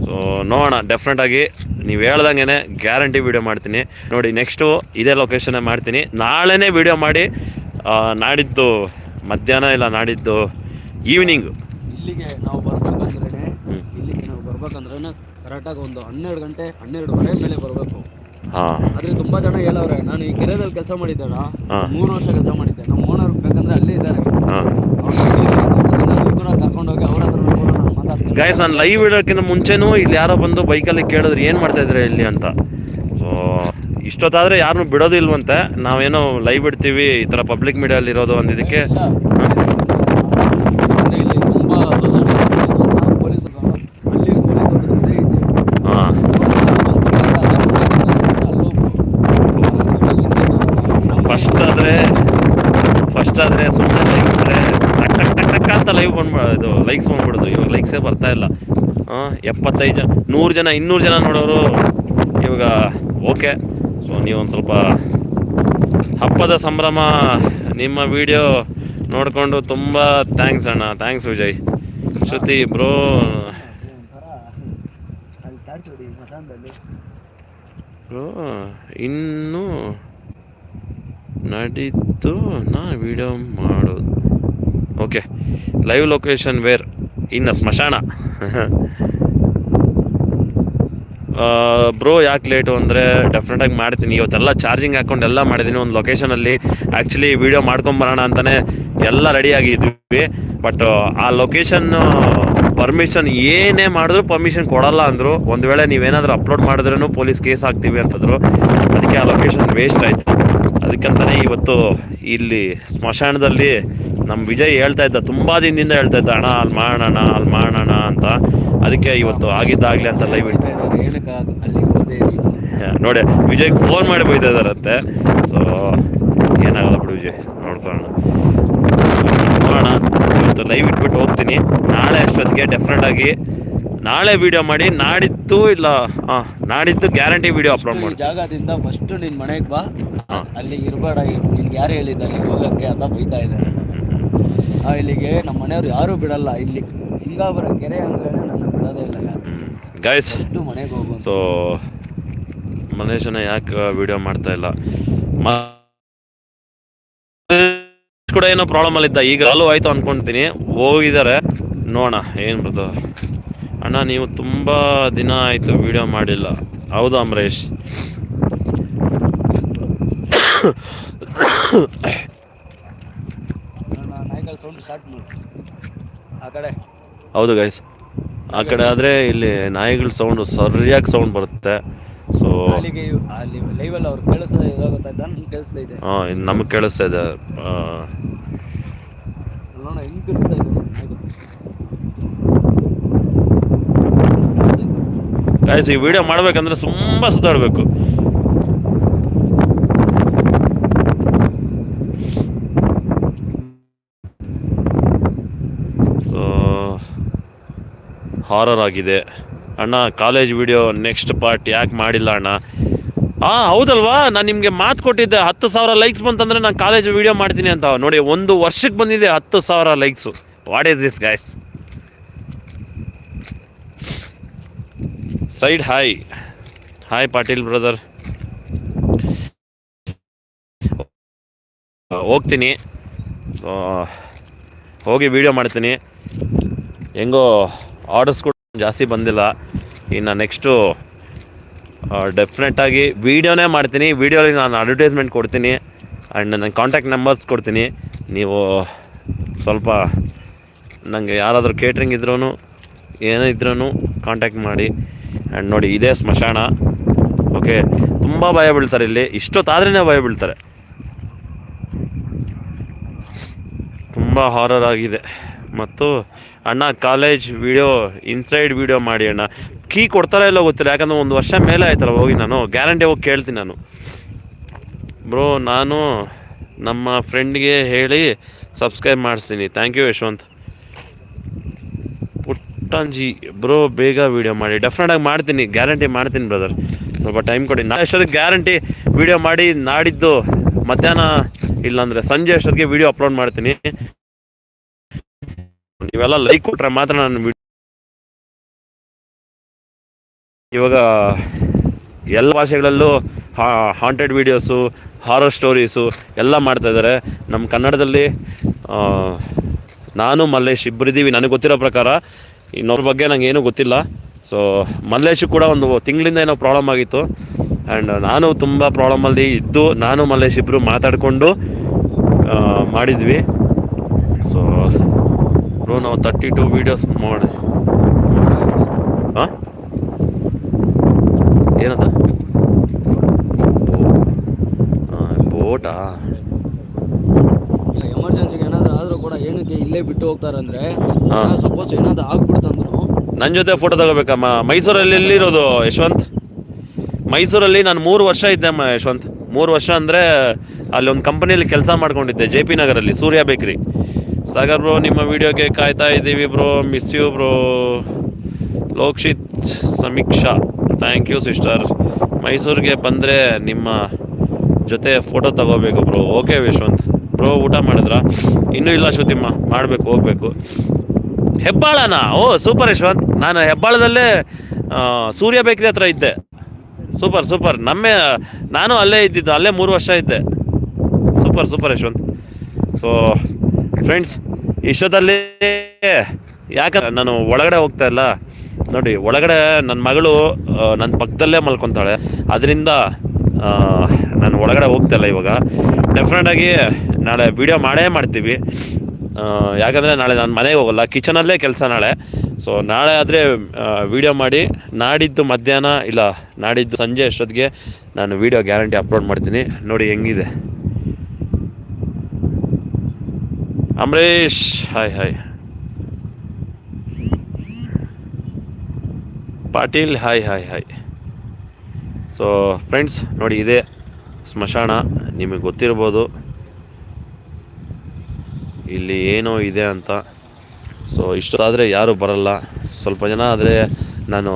ಸೊ ನೋಡೋಣ. ಡೆಫ್ರೆಂಟಾಗಿ ನೀವು ಹೇಳ್ದಂಗೆ ಗ್ಯಾರಂಟಿ ವಿಡಿಯೋ ಮಾಡ್ತೀನಿ. ನೋಡಿ ನೆಕ್ಸ್ಟು ಇದೇ ಲೊಕೇಶನ್ನೇ ಮಾಡ್ತೀನಿ. ನಾಳೆನೇ ವೀಡಿಯೋ ಮಾಡಿ ನಾಡಿದ್ದು ಮಧ್ಯಾಹ್ನ ಇಲ್ಲ ನಾಡಿದ್ದು ಈವ್ನಿಂಗು ಇಲ್ಲಿಗೆ ನಾವು ಬರ್ಬೇಕಂದ್ರೆ ಇಲ್ಲಿಗೆ ನಾವು ಬರ್ಬೇಕಂದ್ರೆ ಕರೆಕ್ಟಾಗಿ ಒಂದು ಹನ್ನೆರಡು ಗಂಟೆ ಹನ್ನೆರಡುವರೆ ಮೇಲೆ ಬರಬೇಕು. ಹಾಂ. ಆದ್ರೆ ತುಂಬಾ ಜನ ಹೇಳವ್ರೆ ನಾನು ಈ ಕೆರೆದಲ್ಲಿ ಕೆಲಸ ಮಾಡಿದ್ದೆ ಹಾ. ಮೂರು ವರ್ಷ ಕೆಲಸ ಮಾಡಿದ್ದೆ. ನಮ್ಮ ಓನರ್ ಬೇಕಂದ್ರೆ ಅಲ್ಲೇ ಇದ್ದಾರೆ ಹಾಂ ಕರ್ಕೊಂಡೋಗಿ ಅವ್ರ ಹತ್ರ ಕೂಡ ನಾನು ಮಾತಾಡ್ತೀನಿ ಗಾಯ್ಸ್ ನಾನು ಲೈವ್ ಇಡೋಕ್ಕಿಂತ ಮುಂಚೆನೂ ಇಲ್ಲಿ ಯಾರೋ ಬಂದು ಬೈಕಲ್ಲಿ ಕೇಳಿದ್ರು, ಏನು ಮಾಡ್ತಾ ಇದ್ರೆ ಇಲ್ಲಿ ಅಂತ. ಸೊ ಇಷ್ಟೊತ್ತಾದರೆ ಯಾರನ್ನೂ ಬಿಡೋದಿಲ್ವಂತೆ ನಾವೇನೋ ಲೈವ್ ಇಡ್ತೀವಿ, ಈ ಥರ ಪಬ್ಲಿಕ್ ಮೀಡಿಯಲ್ಲಿ ಇರೋದು ಅಂದಿದ್ದಕ್ಕೆ. ಇದಕ್ಕೆ ಫಸ್ಟ್ ಆದರೆ ಫಸ್ಟ್ ಆದರೆ ಸುಮ್ಮನೆ ಟಕ್ ಟಕ್ ಟಕ್ ಅಂತ ಲೈವ್ ಬಂದ್ಬಿಡ ಇದು ಲೈಕ್ಸ್ ಬಂದ್ಬಿಡೋದು. ಇವಾಗ ಲೈಕ್ಸೇ ಬರ್ತಾ ಇಲ್ಲ. ಹಾಂ ಎಪ್ಪತ್ತೈದು ಜನ, ನೂರು ಜನ, ಇನ್ನೂರು ಜನ ನೋಡೋರು ಇವಾಗ ಓಕೆ ಸೊ ನೀವೊಂದು ಸ್ವಲ್ಪ ಹಬ್ಬದ ಸಂಭ್ರಮ, ನಿಮ್ಮ ವಿಡಿಯೋ ನೋಡಿಕೊಂಡು ತುಂಬ ಥ್ಯಾಂಕ್ಸ್ ಅಣ್ಣ. Thanks Vijay. Shruti bro bro ಇನ್ನೂ ನಡೀತು ನಾ ವಿಡಿಯೋ ಮಾಡೋದು. ಓಕೆ. Live location where? ಇನ್ನು ಸ್ಮಶಾನ. ಬ್ರೋ, ಯಾಕೆ ಲೇಟು ಅಂದರೆ ಡೆಫಿನೆಟಾಗಿ ಮಾಡ್ತೀನಿ. ಇವತ್ತೆಲ್ಲ ಚಾರ್ಜಿಂಗ್ ಹಾಕ್ಕೊಂಡು ಎಲ್ಲ ಮಾಡಿದ್ದೀನಿ ಒಂದು ಲೊಕೇಶನಲ್ಲಿ ಆ್ಯಕ್ಚುಲಿ ವಿಡಿಯೋ ಮಾಡ್ಕೊಂಬರೋಣ ಅಂತಲೇ ಎಲ್ಲ ರೆಡಿಯಾಗಿದ್ವಿ ಬಟ್ ಆ ಲೊಕೇಶನ್ ಪರ್ಮಿಷನ್ ಏನೇ ಮಾಡಿದ್ರು ಪರ್ಮಿಷನ್ ಕೊಡಲ್ಲ ಅಂದರು. ಒಂದು ವೇಳೆ ನೀವೇನಾದರೂ ಅಪ್ಲೋಡ್ ಮಾಡಿದ್ರೂ ಪೊಲೀಸ್ ಕೇಸ್ ಹಾಕ್ತೀವಿ ಅಂತಂದರು. ಅದಕ್ಕೆ ಆ ಲೊಕೇಶನ್ ವೇಸ್ಟ್ ಆಯಿತು. ಅದಕ್ಕಂತಲೇ ಇವತ್ತು ಇಲ್ಲಿ ಸ್ಮಶಾನದಲ್ಲಿ ನಮ್ಮ ವಿಜಯ್ ಹೇಳ್ತಾ ಇದ್ದ ತುಂಬ ದಿನದಿಂದ ಹೇಳ್ತಾ ಇದ್ದ ಅಣ್ಣ ಅಲ್ಲಿ ಮಾಡೋಣ ಅಲ್ಲಿ ಮಾಡೋಣ ಅಂತ. ಅದಕ್ಕೆ ಇವತ್ತು ಆಗಿದ್ದಾಗಲಿ ಅಂತ ಲೈವ್ ಇಡ್ತಾ ಇದ್ದಾರೆ? ನೋಡಿ ವಿಜಯ್ ಫೋನ್ ಮಾಡಿ ಬೈತಾ ಸೊ ಏನಾಗಲ್ಲ ಬಿಡು ವಿಜಯ್ ನೋಡ್ಕೊಳ್ಳೋಣ. ನೋಡೋಣ ಇವತ್ತು ಲೈವ್ ಇಟ್ಬಿಟ್ಟು ಹೋಗ್ತೀನಿ. ನಾಳೆ ಅಷ್ಟೊತ್ತಿಗೆ ಡೆಫಿನೆಟ್ ಆಗಿ ನಾಳೆ ವಿಡಿಯೋ ಮಾಡಿ ನಾಡಿದ್ದು ಇಲ್ಲ ಹಾಂ ನಾಡಿದ್ದು ಗ್ಯಾರಂಟಿ ವಿಡಿಯೋ ಅಪ್ಲೋಡ್ ಮಾಡಿ ಜಾಗದಿಂದ ಫಸ್ಟ್ ನಿನ್ ಮನೆಗೆ ಬಾ. ಅಲ್ಲಿ ಇರಬೇಡ ನಿನ್ಗೆ ಯಾರು ಹೇಳಿದ್ದ ಅಲ್ಲಿಗೆ ಹೋಗಕ್ಕೆ ಅಂತ ಬೈತಾ ಇದೆ ಆ, ಇಲ್ಲಿಗೆ ನಮ್ಮ ಮನೆಯವ್ರು ಯಾರೂ ಬಿಡಲ್ಲ. ಇಲ್ಲಿ ಸಿಂಗಾಪುರ ಕೆರೆ ಅಂದ್ರೆ ನನ್ನ ಬಿಡೋದೇ ಇಲ್ಲ ಯಾರು. ಗೈಸ್ ಅಷ್ಟು ಮನೆಗೆ ಹೋಗು ಸೊ ಮನೇಶನ ಯಾಕೆ ವಿಡಿಯೋ ಮಾಡ್ತಾ ಇಲ್ಲ? ಮ- ಕೂಡ ಏನೋ ಪ್ರಾಬ್ಲಮ್ ಅಲ್ಲಿದ್ದ. ಈಗ ಅಲ್ಲೂ ಆಯ್ತು ಅನ್ಕೊಂತೀನಿ. ಹೋಗಿದ್ದಾರೆ ನೋಡೋಣ ಏನು ಬರ್ತದೆ. ಅಣ್ಣ ನೀವು ತುಂಬ ದಿನ ಆಯಿತು ವಿಡಿಯೋ ಮಾಡಿಲ್ಲ. ಹೌದು ಅಮರೇಶ್? ಸ್ಟಾರ್ಟ್ ಮಾಡಿ ಆ ಕಡೆ? ಹೌದು ಗೈಸ್ ಆ ಕಡೆ ಆದರೆ ಇಲ್ಲಿ ನಾಯಿಗಳ ಸೌಂಡು ಸರಿಯಾಗಿ ಸೌಂಡ್ ಬರುತ್ತೆ. ಸೊ ಅಲ್ಲಿಗೆ ಇವ್- ಅಲ್ಲಿ ಲೈವಲ್ಲಿ ಅವ್ರು ಕೇಳಿಸ್ತಾ ಇರೋ ಗೊತ್ತಾಯ್ತಾ ನನ್ಗೆ ಕೇಳಿಸ್ತಾ ಇದೆ. ಹಾಂ ನಮಗೆ ಕೇಳಿಸ್ತಾ ಇದೆ. ಆ, ನೋಡೋಣ ಹೆಂಗ್ ಕೇಳಿಸ್ತಾ ಇದೆ. ಗೈಸ್ ಈ ವಿಡಿಯೋ ಮಾಡ್ಬೇಕಂದ್ರೆ ತುಂಬ ಸುತ್ತಾಡಬೇಕು ಸೊ ಹಾರರ್ ಆಗಿದೆ. ಅಣ್ಣ ಕಾಲೇಜ್ ವಿಡಿಯೋ ನೆಕ್ಸ್ಟ್ ಪಾರ್ಟ್ ಯಾಕೆ ಮಾಡಿಲ್ಲ ಅಣ್ಣ? ಹಾಂ ಹೌದಲ್ವಾ? ನಾನು ನಿಮಗೆ ಮಾತು ಕೊಟ್ಟಿದ್ದೆ, ಹತ್ತು ಸಾವಿರ ಲೈಕ್ಸ್ ಬಂತಂದರೆ ನಾನು ಕಾಲೇಜ್ ವಿಡಿಯೋ ಮಾಡ್ತೀನಿ ಅಂತ. ನೋಡಿ, ಒಂದು ವರ್ಷಕ್ಕೆ ಬಂದಿದೆ ಹತ್ತು ಸಾವಿರ likes what is this guys side hi hi Patil brother ಹೋಗ್ತೀನಿ. ಹೋಗಿ ವಿಡಿಯೋ ಮಾಡ್ತೀನಿ. ಹೆಂಗೋ ಆರ್ಡರ್ಸ್ ಕೂಡ ಜಾಸ್ತಿ ಬಂದಿಲ್ಲ. ಇನ್ನು ನೆಕ್ಸ್ಟು ಡೆಫಿನೆಟಾಗಿ ವೀಡಿಯೋನೇ ಮಾಡ್ತೀನಿ. ವೀಡಿಯೋಲಿ ನಾನು ಅಡ್ವರ್ಟೈಸ್ಮೆಂಟ್ ಕೊಡ್ತೀನಿ. ಆ್ಯಂಡ್ ನನ್ನ ಕಾಂಟ್ಯಾಕ್ಟ್ ನಂಬರ್ಸ್ ಕೊಡ್ತೀನಿ. ನೀವು ಸ್ವಲ್ಪ ನನಗೆ ಯಾರಾದರೂ ಕೇಟ್ರಿಂಗ್ ಇದ್ರೂ ಏನೇ ಇದ್ರೂ ಕಾಂಟ್ಯಾಕ್ಟ್ ಮಾಡಿ. ಆ್ಯಂಡ್ ನೋಡಿ, ಇದೇ ಸ್ಮಶಾನ. ಓಕೆ ತುಂಬ ಭಯ ಬೀಳ್ತಾರೆ ಇಲ್ಲಿ. ಇಷ್ಟೊತ್ತಾದ್ರೇ ಭಯ ಬೀಳ್ತಾರೆ. ತುಂಬ ಹಾರರ್ ಆಗಿದೆ. ಮತ್ತು ಅಣ್ಣ ಕಾಲೇಜ್ ವಿಡಿಯೋ ಇನ್ಸೈಡ್ ವಿಡಿಯೋ ಮಾಡಿ ಅಣ್ಣ. ಕೀ ಕೊಡ್ತಾರೋ ಇಲ್ಲ ಗೊತ್ತಿಲ್ಲ, ಯಾಕಂದ್ರೆ ಒಂದು ವರ್ಷ ಮೇಲೆ ಆಯ್ತಲ್ಲ, ಹೋಗಿ ನಾನು. ಗ್ಯಾರಂಟಿ ಹೋಗಿ ಕೇಳ್ತೀನಿ ನಾನು. ಬ್ರೋ ನಾನು ನಮ್ಮ ಫ್ರೆಂಡ್ಗೆ ಹೇಳಿ ಸಬ್ಸ್ಕ್ರೈಬ್ ಮಾಡಿಸ್ತೀನಿ. Thank you Yashwanth. Puttanji bro ಬೇಗ ವಿಡಿಯೋ ಮಾಡಿ. ಡೆಫಿನೆಟಾಗಿ ಮಾಡ್ತೀನಿ ಗ್ಯಾರಂಟಿ ಮಾಡ್ತೀನಿ ಬ್ರದರ್ ಸ್ವಲ್ಪ ಟೈಮ್ ಕೊಡಿ. ನಾ ಎಷ್ಟೊತ್ತಿಗೆ ಗ್ಯಾರಂಟಿ ವಿಡಿಯೋ ಮಾಡಿ ನಾಡಿದ್ದು ಮಧ್ಯಾಹ್ನ ಇಲ್ಲಾಂದರೆ ಸಂಜೆ ಅಷ್ಟೊತ್ತಿಗೆ ವಿಡಿಯೋ ಅಪ್ಲೋಡ್ ಮಾಡ್ತೀನಿ? ನೀವೆಲ್ಲ ಲೈಕ್ ಕೊಟ್ರೆ ಮಾತ್ರ ನಾನು ಇವಾಗ ಎಲ್ಲ ಭಾಷೆಗಳಲ್ಲೂ ಹಾಂಟೆಡ್ ವಿಡಿಯೋಸು ಹಾರರ್ ಸ್ಟೋರೀಸು ಎಲ್ಲ ಮಾಡ್ತಾ ಇದ್ದಾರೆ. ನಮ್ಮ ಕನ್ನಡದಲ್ಲಿ ನಾನು ಮಲ್ಲೇಶ್ ಇಬ್ಬರಿದ್ದೀವಿ ನನಗೆ ಗೊತ್ತಿರೋ ಪ್ರಕಾರ ಇನ್ನೊಬ್ಬರ ಬಗ್ಗೆ ನಂಗೆ ಏನೂ ಗೊತ್ತಿಲ್ಲ. ಸೊ ಮಲ್ಲೇಶು ಕೂಡ ಒಂದು ತಿಂಗಳಿಂದ ಏನೋ ಪ್ರಾಬ್ಲಮ್ ಆಗಿತ್ತು. ಆ್ಯಂಡ್ ನಾನು ತುಂಬ ಪ್ರಾಬ್ಲಮಲ್ಲಿ ಇದ್ದು ನಾನು ಮಲ್ಲೇಶ್ ಇಬ್ಬರು ಮಾತಾಡಿಕೊಂಡು ಮಾಡಿದ್ವಿ. ಬ್ರೋ ನಾವು ತರ್ಟಿ ಟು ವೀಡಿಯೋಸ್ ಮಾಡಿ. ಹಾಂ ಏನದ? ಬೋಟಾ? ಎಮರ್ಜೆನ್ಸಿಗೆ ಏನಾದ್ರೂ ಆದ್ರೂ ಕೂಡ ಏನಕ್ಕೆ ಇಲ್ಲೇ ಬಿಟ್ಟು ಹೋಗ್ತಾರಂದ್ರೆ ಹಾ. ಸಪೋಸ್ ಏನಾದ್ರು ಆಗ್ಬಿಡ್ತಂದ್ರು. ನನ್ನ ಜೊತೆ ಫೋಟೋ ತಗೋಬೇಕಮ್ಮ ಮೈಸೂರಲ್ಲಿ ಎಲ್ಲಿರೋದು ಯಶವಂತ್? ಮೈಸೂರಲ್ಲಿ ನಾನು ಮೂರು ವರ್ಷ ಇದ್ದೆ ಅಮ್ಮ ಯಶವಂತ್. ಮೂರು ವರ್ಷ ಅಂದರೆ ಅಲ್ಲಿ ಒಂದು ಕಂಪನಿಯಲ್ಲಿ ಕೆಲಸ ಮಾಡ್ಕೊಂಡಿದ್ದೆ ಜೆ ಪಿ ನಗರಲ್ಲಿ ಸೂರ್ಯ ಬೇಕ್ರಿ. ಸಾಗರ್ ಬ್ರೋ, ನಿಮ್ಮ ವಿಡಿಯೋಗೆ ಕಾಯ್ತಾ ಇದ್ದೀವಿ bro. Miss you bro. Lokshith Sameeksha. Thank you sister ಮೈಸೂರಿಗೆ ಬಂದರೆ ನಿಮ್ಮ ಜೊತೆ ಫೋಟೋ ತಗೋಬೇಕು ಬ್ರೋ. ಓಕೆ ವಿಶ್ವಂತ್. ಬ್ರೋ, ಊಟ ಮಾಡಿದ್ರಾ? ಇನ್ನೂ ಇಲ್ಲ ಶ್ರುತಿಮ್ಮ. ಮಾಡಬೇಕು, ಹೋಗಬೇಕು. ಹೆಬ್ಬಾಳನಾ? ಓ ಸೂಪರ್ ಯಶ್ವಂತ್ ನಾನು ಹೆಬ್ಬಾಳದಲ್ಲೇ ಸೂರ್ಯ ಬೇಕ್ರಿ ಹತ್ರ ಇದ್ದೆ. ಸೂಪರ್ ಸೂಪರ್ ನಮ್ಮೇ, ನಾನು ಅಲ್ಲೇ ಇದ್ದಿದ್ದು, ಅಲ್ಲೇ ಮೂರು ವರ್ಷ ಇದ್ದೆ. Super super Yashwant so friends ಇಷ್ಟೊತ್ತಲ್ಲಿ ಯಾಕಂದ್ರೆ ನಾನು ಒಳಗಡೆ ಹೋಗ್ತಾ ಇಲ್ಲ? ನೋಡಿ, ಒಳಗಡೆ ನನ್ನ ಮಗಳು ನನ್ನ ಪಕ್ಕದಲ್ಲೇ ಮಲ್ಕೊತಾಳೆ. ಅದರಿಂದ ನಾನು ಒಳಗಡೆ ಹೋಗ್ತಾ ಇಲ್ಲ ಇವಾಗ. ಡೆಫಿನೆಟಾಗಿ ನಾಳೆ ವಿಡಿಯೋ ಮಾಡೇ ಮಾಡ್ತೀವಿ. ಯಾಕಂದರೆ ನಾಳೆ ನಾನು ಮನೆಗೆ ಹೋಗಲ್ಲ ಕಿಚನಲ್ಲೇ ಕೆಲಸ ನಾಳೆ. ಸೊ ನಾಳೆ ಆದರೆ ವಿಡಿಯೋ ಮಾಡಿ, ನಾಡಿದ್ದು ಮಧ್ಯಾಹ್ನ, ಇಲ್ಲ, ನಾಡಿದ್ದು ಸಂಜೆ ಅಷ್ಟೊತ್ತಿಗೆ ನಾನು ವಿಡಿಯೋ ಗ್ಯಾರಂಟಿ ಅಪ್ಲೋಡ್ ಮಾಡ್ತೀನಿ. ನೋಡಿ, ಹೆಂಗಿದೆ? Amaresh, hi hi. Patil, hi hi hi. So friends ನೋಡಿ ಇದೆ ಸ್ಮಶಾನ, ನಿಮಗೆ ಗೊತ್ತಿರ್ಬೋದು. ಇಲ್ಲಿ ಏನೋ ಇದೆ ಅಂತ. ಸೊ ಇಷ್ಟೊತ್ತಾದರೆ ಯಾರೂ ಬರಲ್ಲ. ಸ್ವಲ್ಪ ಜನ ಆದರೆ ನಾನು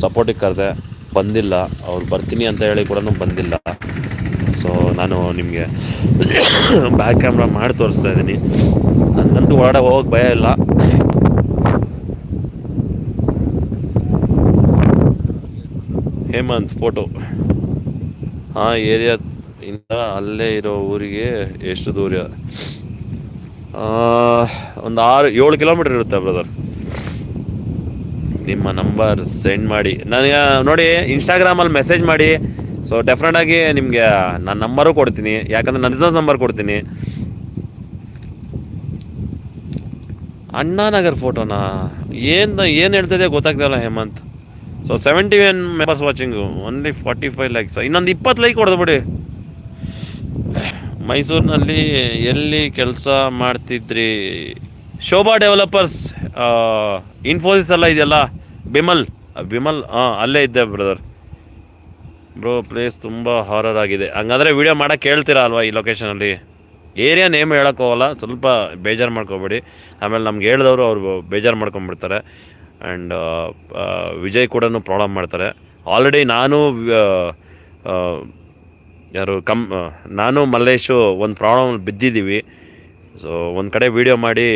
ಸಪೋರ್ಟಿಗೆ ಕರೆದೆ. ಬಂದಿಲ್ಲ. ಅವ್ರು ಬರ್ತೀನಿ ಅಂತ ಹೇಳಿ ಕೂಡ ಬಂದಿಲ್ಲ. ಸೊ ನಾನು ನಿಮಗೆ ಬ್ಯಾಕ್ ಕ್ಯಾಮ್ರಾ ಮಾಡಿ ತೋರಿಸ್ತಾ ಇದ್ದೀನಿ. ನನಗಂತೂ ಒಳಗಡೆ ಹೋಗೋಕ್ಕೆ ಭಯ ಇಲ್ಲ. ಹೇಮಂತ್ ಫೋಟೋ ಆ ಏರಿಯಾ ಇಂದ ಅಲ್ಲೇ ಇರೋ ಊರಿಗೆ ಎಷ್ಟು ದೂರ? ಒಂದು ಆರು, ಏಳು ಕಿಲೋಮೀಟರ್ ಇರುತ್ತೆ ಬ್ರದರ್ ನಿಮ್ಮ ನಂಬರ್ ಸೆಂಡ್ ಮಾಡಿ. ನನಗೆ ನೋಡಿ ಇನ್ಸ್ಟಾಗ್ರಾಮಲ್ಲಿ ಮೆಸೇಜ್ ಮಾಡಿ. ಸೊ ಡೆಫಿನೆಟಾಗಿ ನಿಮಗೆ ನನ್ನ ನಂಬರು ಕೊಡ್ತೀನಿ. ಯಾಕಂದ್ರೆ ನನ್ನ ಬಿಸ್ನೆಸ್ ನಂಬರ್ ಕೊಡ್ತೀನಿ. ಅಣ್ಣಾನಗರ್ ಫೋಟೋನಾ ಏನು ಏನು ಹೇಳ್ತಿದೆ ಗೊತ್ತಾಗ್ತಿಲ್ಲ Hemanth. So seventy one members watching only forty five likes ಇನ್ನೊಂದು ಇಪ್ಪತ್ತು ಲೈಕ್ ಹೊಡೆದು ಬಿಡಿ. ಮೈಸೂರಿನಲ್ಲಿ ಎಲ್ಲಿ ಕೆಲಸ ಮಾಡ್ತಿದ್ರಿ? ಶೋಭಾ ಡೆವಲಪರ್ಸ್ ಇನ್ಫೋಸಿಸ್ ಎಲ್ಲ ಇದೆಯಲ್ಲ? ಬಿಮಲ್ ಬಿಮಲ್ ಹಾಂ ಅಲ್ಲೇ ಇದ್ದೆ ಬ್ರದರ್ ಬ್ರೋ ಪ್ಲೇಸ್ ತುಂಬ ಹಾರರ್ ಆಗಿದೆ. ಹಂಗಂದ್ರೆ ವಿಡಿಯೋ ಮಾಡೋಕ್ಕೆ ಹೇಳ್ತೀರಾ ಅಲ್ವಾ ಈ ಲೊಕೇಶನಲ್ಲಿ ಏರಿಯಾ ನೇಮ್ ಹೇಳೋಕ್ಕೋಗಲ್ಲ ಸ್ವಲ್ಪ ಬೇಜಾರು ಮಾಡ್ಕೊಬೇಡಿ. ಆಮೇಲೆ ನಮ್ಗೆ ಹೇಳಿದವರು ಅವರು ಬೇಜಾರು ಮಾಡ್ಕೊಂಬಿಡ್ತಾರೆ ಆ್ಯಂಡ್ ವಿಜಯ್ ಕೂಡ ಪ್ರಾಬ್ಲಮ್ ಮಾಡ್ತಾರೆ. ಆಲ್ರೆಡಿ ನಾನು ಯಾರು, ಕಮ್ ನಾನು, ಮಲ್ಲೇಶು ಒಂದು ಪ್ರಾಬ್ಲಮ್ ಬಿದ್ದಿದ್ದೀವಿ. ಸೊ ಒಂದು ಕಡೆ ವಿಡಿಯೋ ಮಾಡಿ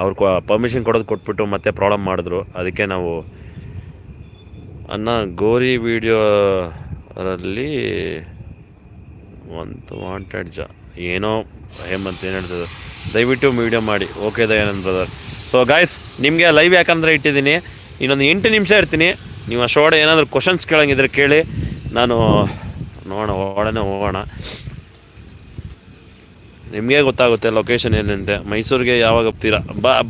ಅವ್ರು ಪರ್ಮಿಷನ್ ಕೊಡೋದು ಕೊಟ್ಬಿಟ್ಟು ಮತ್ತೆ ಪ್ರಾಬ್ಲಮ್ ಮಾಡಿದ್ರು. ಅದಕ್ಕೆ ನಾವು ಅನ್ನ ಗೋರಿ ವಿಡಿಯೋರಲ್ಲಿ ಒಂದು ವಾಂಟೆಡ್ ಜಾ. ಏನೋ ಹೇಮಂತ್ ಏನು ಹೇಳ್ತದೆ ದಯವಿಟ್ಟು ವಿಡಿಯೋ ಮಾಡಿ. Okay Dayanand brother so guys ನಿಮಗೆ ಲೈವ್ ಯಾಕಂದರೆ ಇಟ್ಟಿದ್ದೀನಿ? ಇನ್ನೊಂದು ಎಂಟು ನಿಮಿಷ ಇರ್ತೀನಿ. ನೀವು ಅಷ್ಟೊಡೆ ಏನಾದರೂ ಕ್ವಶನ್ಸ್ ಕೇಳೋಂಗಿದ್ರೆ ಕೇಳಿ. ನಾನು ನೋಡೋಣ ಒಳನೆ ಹೋಗೋಣ. ನಿಮಗೆ ಗೊತ್ತಾಗುತ್ತೆ ಲೊಕೇಶನ್ ಏನಂತೆ. ಮೈಸೂರಿಗೆ ಯಾವಾಗ ಹೋಗ್ತೀರಾ?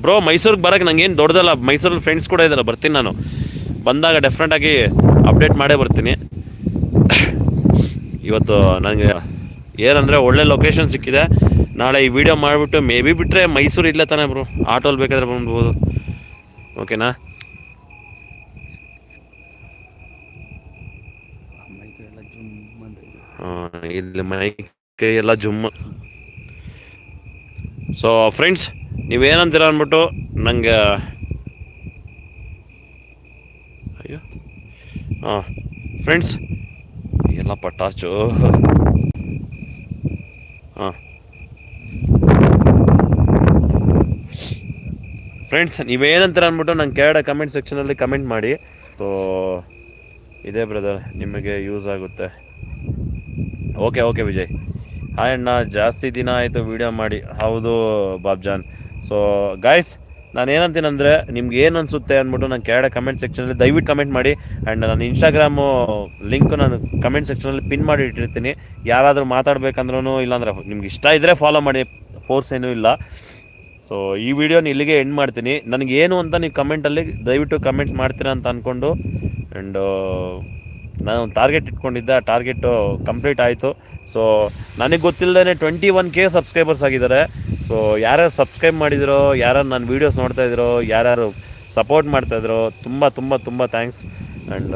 ಬ್ರೋ ಮೈಸೂರಿಗೆ ಬರೋಕ್ಕೆ ನಂಗೇನು ದೊಡ್ಡದಲ್ಲ. ಮೈಸೂರಲ್ಲಿ ಫ್ರೆಂಡ್ಸ್ ಕೂಡ ಇದ್ದಾರೆ ಬರ್ತೀನಿ ನಾನು. ಬಂದಾಗ ಡೆಫ್ರೆಂಟಾಗಿ ಅಪ್ಡೇಟ್ ಮಾಡೇ ಬರ್ತೀನಿ. ಇವತ್ತು ನನಗೆ ಏನಂದರೆ ಒಳ್ಳೆ ಲೊಕೇಶನ್ ಸಿಕ್ಕಿದೆ. ನಾಳೆ ಈ ವಿಡಿಯೋ ಮಾಡಿಬಿಟ್ಟು ಮೇ ಬಿ ಬಿಟ್ಟರೆ ಮೈಸೂರು ಇಲ್ಲೇ ತಾನೇ ಬ್ರೋ ಆಟೋಲ್ಲಿ ಬೇಕಾದ್ರೆ ಬಂದ್ಬೋದು. ಓಕೆನಾ ಮೈಕೈ ಜುಮ್ ಇಲ್ಲಿ ಮೈ ಕೈ ಎಲ್ಲ ಜುಮ್ಮ ಸೊ ಫ್ರೆಂಡ್ಸ್ ನೀವೇನಂತೀರ ಅಂದ್ಬಿಟ್ಟು ನನಗೆ ಹಾಂ ಫ್ರೆಂಡ್ಸ್ ಎಲ್ಲ ಪಟಾಚು ಹಾಂ. ಫ್ರೆಂಡ್ಸ್ ನೀವೇನಂತಾರೆ ಅಂದ್ಬಿಟ್ಟು ನಂಗೆ ಕೆಳಗಡೆ ಕಮೆಂಟ್ ಸೆಕ್ಷನಲ್ಲಿ ಕಮೆಂಟ್ ಮಾಡಿ. ಸೊ ಇದೇ ಬ್ರದರ್ ನಿಮಗೆ ಯೂಸ್ ಆಗುತ್ತೆ. Okay okay Vijay. ಹಾಯ್ ಅಣ್ಣ ಜಾಸ್ತಿ ದಿನ ಆಯಿತು ವಿಡಿಯೋ ಮಾಡಿ. ಹೌದು ಬಾಬ್ಜಾನ್. ಸೊ ಗಾಯ್ಸ್ ನಾನು ಏನಂತೀನಂದರೆ ನಿಮ್ಗೆ ಏನು ಅನಿಸುತ್ತೆ ಅಂದ್ಬಿಟ್ಟು ನಾನು ಕೆಳಗಡೆ ಕಮೆಂಟ್ ಸೆಕ್ಷನಲ್ಲಿ ದಯವಿಟ್ಟು ಕಮೆಂಟ್ ಮಾಡಿ ಆ್ಯಂಡ್ ನಾನು ಇನ್ಸ್ಟಾಗ್ರಾಮು ಲಿಂಕು ನಾನು ಕಮೆಂಟ್ ಸೆಕ್ಷನಲ್ಲಿ ಪಿನ್ ಮಾಡಿ ಇಟ್ಟಿರ್ತೀನಿ. ಯಾರಾದರೂ ಮಾತಾಡಬೇಕಂದ್ರೂ ಇಲ್ಲಾಂದ್ರೆ ನಿಮ್ಗೆ ಇಷ್ಟ ಇದ್ದರೆ ಫಾಲೋ ಮಾಡಿ ಫೋರ್ಸ್ ಏನೂ ಇಲ್ಲ. ಸೊ ಈ ವಿಡಿಯೋನ ಇಲ್ಲಿಗೆ ಎಂಡ್ ಮಾಡ್ತೀನಿ. ನನಗೆ ಏನು ಅಂತ ನೀವು ಕಮೆಂಟಲ್ಲಿ ದಯವಿಟ್ಟು ಕಮೆಂಟ್ ಮಾಡ್ತೀರಾ ಅಂತ ಅಂದ್ಕೊಂಡು ಆ್ಯಂಡ್ ನಾನು ಒಂದು ಟಾರ್ಗೆಟ್ ಇಟ್ಕೊಂಡಿದ್ದೆ. ಆ ಟಾರ್ಗೆಟು ಕಂಪ್ಲೀಟ್ ಆಯಿತು. ಸೊ ನನಗೆ ಗೊತ್ತಿಲ್ಲದೇ ಟ್ವೆಂಟಿ ಒನ್ ಕೆ ಸಬ್ಸ್ಕ್ರೈಬರ್ಸ್ ಆಗಿದ್ದಾರೆ. ಸೊ ಯಾರ್ಯಾರು ಸಬ್ಸ್ಕ್ರೈಬ್ ಮಾಡಿದಿರೋ, ಯಾರ್ಯಾರು ನನ್ನ ವೀಡಿಯೋಸ್ ನೋಡ್ತಾ ಇದ್ದೀರೋ ಯಾರ್ಯಾರು ಸಪೋರ್ಟ್ ಮಾಡ್ತಾಯಿದ್ರು ತುಂಬ ತುಂಬ ತುಂಬ ಥ್ಯಾಂಕ್ಸ್ ಆ್ಯಂಡ್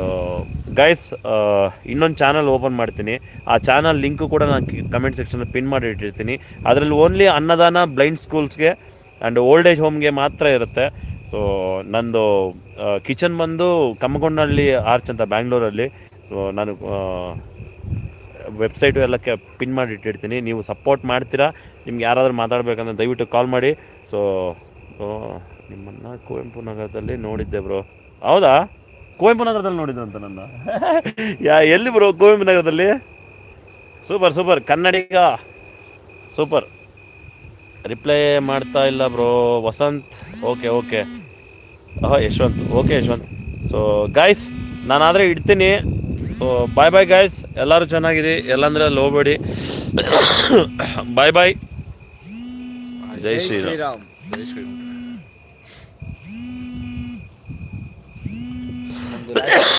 ಗೈಸ್ ಇನ್ನೊಂದು ಚಾನಲ್ ಓಪನ್ ಮಾಡ್ತೀನಿ. ಆ ಚಾನಲ್ ಲಿಂಕು ಕೂಡ ನಾನು ಕಮೆಂಟ್ ಸೆಕ್ಷನ್ ಪಿನ್ ಮಾಡಿ ಇಟ್ಟಿರ್ತೀನಿ. ಅದರಲ್ಲಿ ಓನ್ಲಿ ಅನ್ನದಾನ ಬ್ಲೈಂಡ್ ಸ್ಕೂಲ್ಸ್ಗೆ ಆ್ಯಂಡ್ ಓಲ್ಡ್ ಏಜ್ ಹೋಮ್ಗೆ ಮಾತ್ರ ಇರುತ್ತೆ. ಸೊ ನಂದು ಕಿಚನ್ ಬಂದು ಕಮ್ಮಗೊಂಡಳ್ಳಿ ಆರ್ಚ್ ಅಂತ ಬ್ಯಾಂಗ್ಳೂರಲ್ಲಿ ಸೊ ನಾನು ವೆಬ್ಸೈಟು ಎಲ್ಲಕ್ಕೆ ಪಿನ್ ಮಾಡಿ ಇಟ್ಟಿರ್ತೀನಿ. ನೀವು ಸಪೋರ್ಟ್ ಮಾಡ್ತೀರಾ? ನಿಮ್ಗೆ ಯಾರಾದರೂ ಮಾತಾಡಬೇಕಂದ್ರೆ ದಯವಿಟ್ಟು ಕಾಲ್ ಮಾಡಿ. ಸೊ ನಿಮ್ಮನ್ನು ಕುವೆಂಪು ನಗರದಲ್ಲಿ ನೋಡಿದ್ದೆ ಬ್ರೋ ಹೌದಾ? ಕುವೆಂಪು ನಗರದಲ್ಲಿ ನೋಡಿದ್ದೆ ಅಂತ ನನ್ನ. ಯಾ, ಎಲ್ಲಿ ಬ್ರೋ ಕುವೆಂಪು ನಗರದಲ್ಲಿ? Super super Kannadiga. Super reply ಮಾಡ್ತಾ ಇಲ್ಲ ಬ್ರೋ ವಸಂತ್. ಓಕೆ ಓಕೆ ಹಾಂ Yashavanth. Okay Yashavanth. So guys ನಾನಾದರೆ ಇಡ್ತೀನಿ. ಸೊ ಬಾಯ್ ಬಾಯ್ ಗಾಯ್ಸ್ ಎಲ್ಲರೂ ಚೆನ್ನಾಗಿರಿ. ಎಲ್ಲಂದ್ರೆ ಅಲ್ಲಿ ಹೋಗ್ಬೇಡಿ ಬಾಯ್ ಬಾಯ್ ಜೈ ಶ್ರೀರಾಮ್. ಜೈ ಶ್ರೀರಾಮ್.